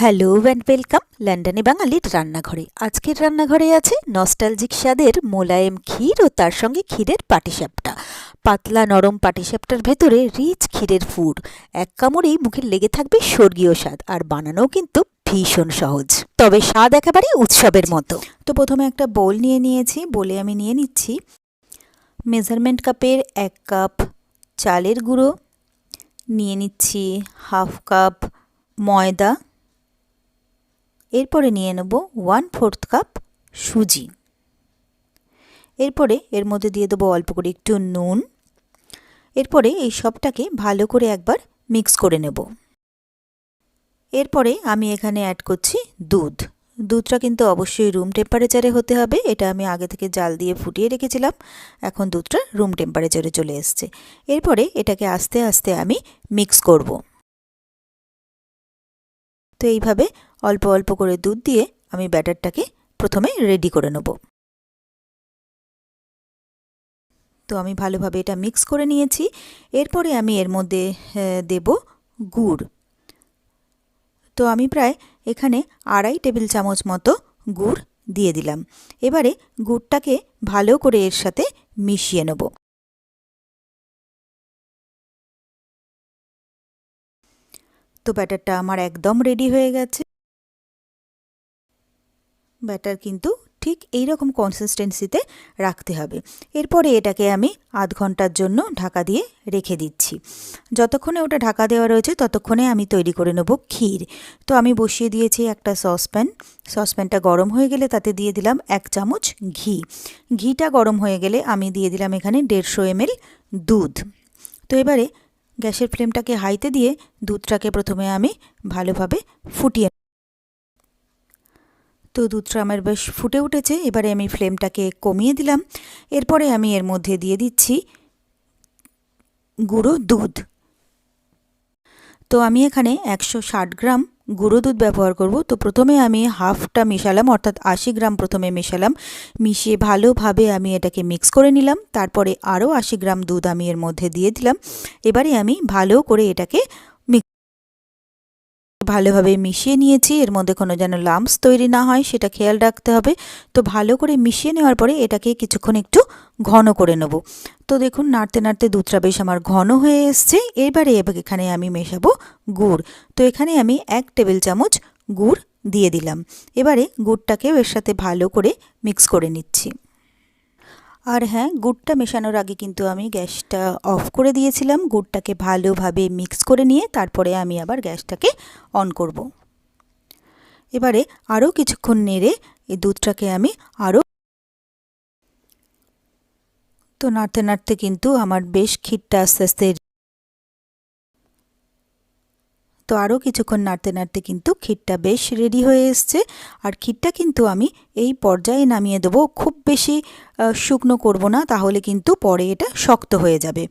Hello and welcome লন্ডনে বাঙালির রান্নাঘরে। আজকের রান্নাঘরে আছে নস্টালজিক স্বাদের মোলায়েম ক্ষীর ও তার সঙ্গে ক্ষীরের পাটিসাপটা। পাতলা নরম পাটিসাপটার ভেতরে রিচ ক্ষীরের ফুড এক কামড়েই মুখে লেগে থাকবে স্বর্গীয় স্বাদ, আর বানানোও কিন্তু ভীষণ সহজ। তবে স্বাদ একেবারে উৎসবের মতো। তো প্রথমে একটা বোল নিয়ে নিয়েছি বলে আমি নিয়ে নিচ্ছি মেজারমেন্ট কাপের এক কাপ চালের গুঁড়ো, নিয়ে নিচ্ছি হাফ কাপ ময়দা এরপরে নিয়ে নেব ওয়ান ফোর্থ কাপ সুজি। এরপরে এর মধ্যে দিয়ে দেবো অল্প করে একটু নুন। এরপরে এই সবটাকে ভালো করে একবার মিক্স করে নেব। এরপরে আমি এখানে অ্যাড করছি দুধ। দুধটা কিন্তু অবশ্যই রুম টেম্পারেচারে হতে হবে, এটা আমি আগে থেকে জাল দিয়ে ফুটিয়ে রেখেছিলাম, এখন দুধটা রুম টেম্পারেচারে চলে এসছে। এরপরে এটাকে আস্তে আস্তে আমি মিক্স করব। তো এইভাবে অল্প অল্প করে দুধ দিয়ে আমি ব্যাটারটাকে প্রথমে রেডি করে নেব। তো আমি ভালোভাবে এটা মিক্স করে নিয়েছি। এরপরে আমি এর মধ্যে দেব গুড়। তো আমি প্রায় এখানে আড়াই টেবিল চামচ মতো গুড় দিয়ে দিলাম। এবারে গুড়টাকে ভালো করে এর সাথে মিশিয়ে নেব। তো ব্যাটারটা আমার একদম রেডি হয়ে গেছে। ব্যাটার কিন্তু ঠিক এই রকম কনসিস্টেন্সিতে রাখতে হবে। এরপরে এটাকে আমি আধ ঘণ্টার জন্য ঢাকা দিয়ে রেখে দিচ্ছি। যতক্ষণে ওটা ঢাকা দেওয়া রয়েছে, ততক্ষণে আমি তৈরি করে নেব ক্ষীর। তো আমি বসিয়ে দিয়েছি একটা সসপ্যান সসপ্যানটা গরম হয়ে গেলে তাতে দিয়ে দিলাম এক চামচ ঘি। ঘিটা গরম হয়ে গেলে আমি দিয়ে দিলাম এখানে দেড়শো এমএল দুধ। তো এবারে গ্যাসের ফ্লেমটাকে হাইতে দিয়ে দুধটাকে প্রথমে আমি ভালোভাবে ফুটিয়ে তো দুধটা আমার বেশ ফুটে উঠেছে, এবারে আমি ফ্লেমটাকে কমিয়ে দিলাম। এরপরে আমি এর মধ্যে দিয়ে দিচ্ছি গুঁড়ো দুধ। তো আমি এখানে একশো ষাট গ্রাম গুঁড়ো দুধ ব্যবহার করব। তো প্রথমে আমি হাফটা মেশালাম, অর্থাৎ আশি গ্রাম প্রথমে মেশালাম। মিশিয়ে ভালোভাবে আমি এটাকে মিক্স করে নিলাম। তারপরে আরও আশি গ্রাম দুধ আমি এর মধ্যে দিয়ে দিলাম। এবারে আমি ভালো করে এটাকে ভালোভাবে মিশিয়ে নিয়েছি, এর মধ্যে কোনো যেন লাম্পস তৈরি না হয়, সেটা খেয়াল রাখতে হবে। তো ভালো করে মিশিয়ে নেওয়ার পরে এটাকে কিছুক্ষণ একটু ঘন করে নেব। তো দেখুন, নাড়তে নাড়তে দুধটা বেশ আমার ঘন হয়ে এসছে। এবারে এখানে আমি মেশাবো গুড়। তো এখানে আমি এক টেবিল চামচ গুড় দিয়ে দিলাম। এবারে গুড়টাকেও এর সাথে ভালো করে মিক্স করে নিচ্ছি। আর হ্যাঁ গুড়টা মেশানোর আগে কিন্তু আমি গ্যাসটা অফ করে দিয়েছিলাম গুড়টাকে ভালোভাবে মিক্স করে নিয়ে তারপরে আমি আবার গ্যাসটাকে অন করব। এবারে আরও কিছুক্ষণ নেড়ে এই দুধটাকে আমি আরও তো নাড়তে নাড়তে কিন্তু আমার বেশ ক্ষীরটা আস্তে আস্তে তো আরও কিছুক্ষণ নাড়তে নাড়তে কিন্তু ক্ষীরটা বেশ রেডি হয়ে এসছে। আর ক্ষীরটা কিন্তু আমি এই পর্যায়ে নামিয়ে দেবো। খুব বেশি শুকনো করব না, তাহলে কিন্তু পরে এটা শক্ত হয়ে যাবে।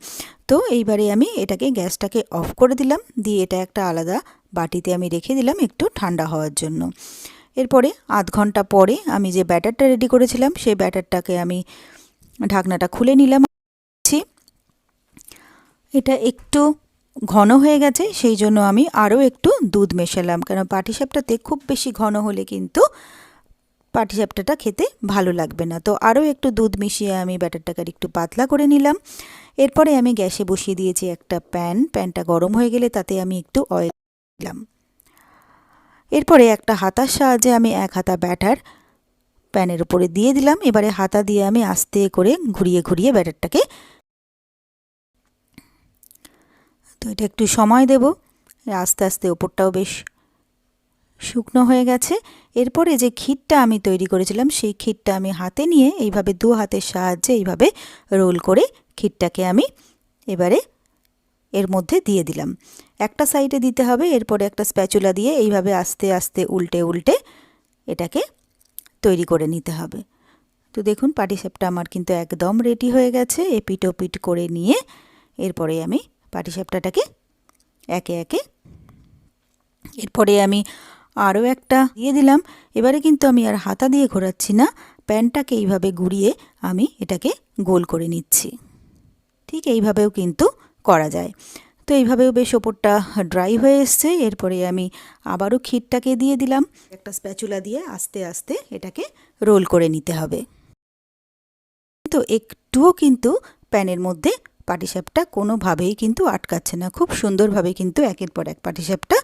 তো এইবারে আমি এটাকে, গ্যাসটাকে অফ করে দিলাম। দিয়ে এটা একটা আলাদা বাটিতে আমি রেখে দিলাম একটু ঠান্ডা হওয়ার জন্য। এরপরে আধ ঘণ্টা পরে আমি যে ব্যাটারটা রেডি করেছিলাম, সেই ব্যাটারটাকে আমি ঢাকনাটা খুলে নিলাম। এটা একটু ঘন হয়ে গেছে, সেই জন্য আমি আরও একটু দুধ মেশালাম। কারণ পাটিসাপটাতে খুব বেশি ঘন হলে কিন্তু পাটিসাপটাটা খেতে ভালো লাগবে না। তো আরও একটু দুধ মিশিয়ে আমি ব্যাটারটাকে একটু পাতলা করে নিলাম। এরপরে আমি গ্যাসে বসিয়ে দিয়েছি একটা প্যান। প্যানটা গরম হয়ে গেলে তাতে আমি একটু অয়েল দিলাম। এরপরে একটা হাতার সাহায্যে আমি এক হাতা ব্যাটার প্যানের উপরে দিয়ে দিলাম। এবারে হাতা দিয়ে আমি আস্তে করে ঘুরিয়ে ঘুরিয়ে ব্যাটারটাকে তো এটা একটু সময় দেব। আস্তে আস্তে ওপরটাও বেশ শুকনো হয়ে গেছে। এরপরে যে ক্ষীরটা আমি তৈরি করেছিলাম, সেই ক্ষীরটা আমি হাতে নিয়ে এইভাবে দু হাতের সাহায্যে এইভাবে রোল করে ক্ষীরটাকে আমি এবারে এর মধ্যে দিয়ে দিলাম। একটা সাইডে দিতে হবে, এরপরে একটা স্প্যাচুলা দিয়ে এইভাবে আস্তে আস্তে উল্টে উল্টে এটাকে তৈরি করে নিতে হবে। তো দেখুন, পাটিসাপটা আমার কিন্তু একদম রেডি হয়ে গেছে। এপিট ওপিট করে নিয়ে এরপরে আমি পাটিসাপটাটাকে একে একে। এরপরে আমি আরও একটা দিয়ে দিলাম। এবারে কিন্তু আমি আর হাতা দিয়ে ঘোরাচ্ছি না। প্যানটাকে এইভাবে ঘুরিয়ে আমি এটাকে গোল করে নিচ্ছি। ঠিক এইভাবেও কিন্তু করা যায়। তো এইভাবেও বেশ ওপরটা ড্রাই হয়ে এসছে। এরপরে আমি আবারও ক্ষীরটাকে দিয়ে দিলাম। একটা স্প্যাচুলা দিয়ে আস্তে আস্তে এটাকে রোল করে নিতে হবে। তো একটুও কিন্তু প্যানের মধ্যে পাটিসাপটা কোনোভাবেই কিন্তু আটকাচ্ছে না। খুব সুন্দরভাবে কিন্তু একের পর এক পাটিসাপটা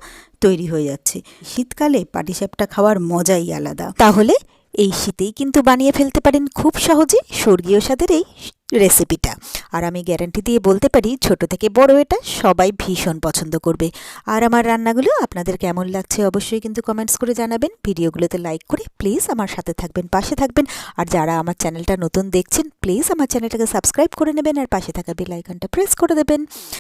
তৈরি হয়ে যাচ্ছে। শীতকালে পাটিসাপটা খাওয়ার মজাই আলাদা। তাহলে এই শীতেই কিন্তু বানিয়ে ফেলতে পারেন খুব সহজে স্বর্গীয় স্বাদের এই রেসিপিটা আর আমি গ্যারান্টি দিয়ে বলতে পারি, ছোট থেকে বড় এটা সবাই ভীষণ পছন্দ করবে। আর আমার রান্নাগুলো আপনাদের কেমন লাগছে অবশ্যই কিন্তু কমেন্টস করে জানাবেন। ভিডিওগুলোতে লাইক করে প্লিজ আমার সাথে থাকবেন, পাশে থাকবেন। আর যারা আমার চ্যানেলটা নতুন দেখছেন প্লিজ আমার চ্যানেলটাকে সাবস্ক্রাইব করে নেবেন আর পাশে থাকা বেল প্রেস করে দেবেন।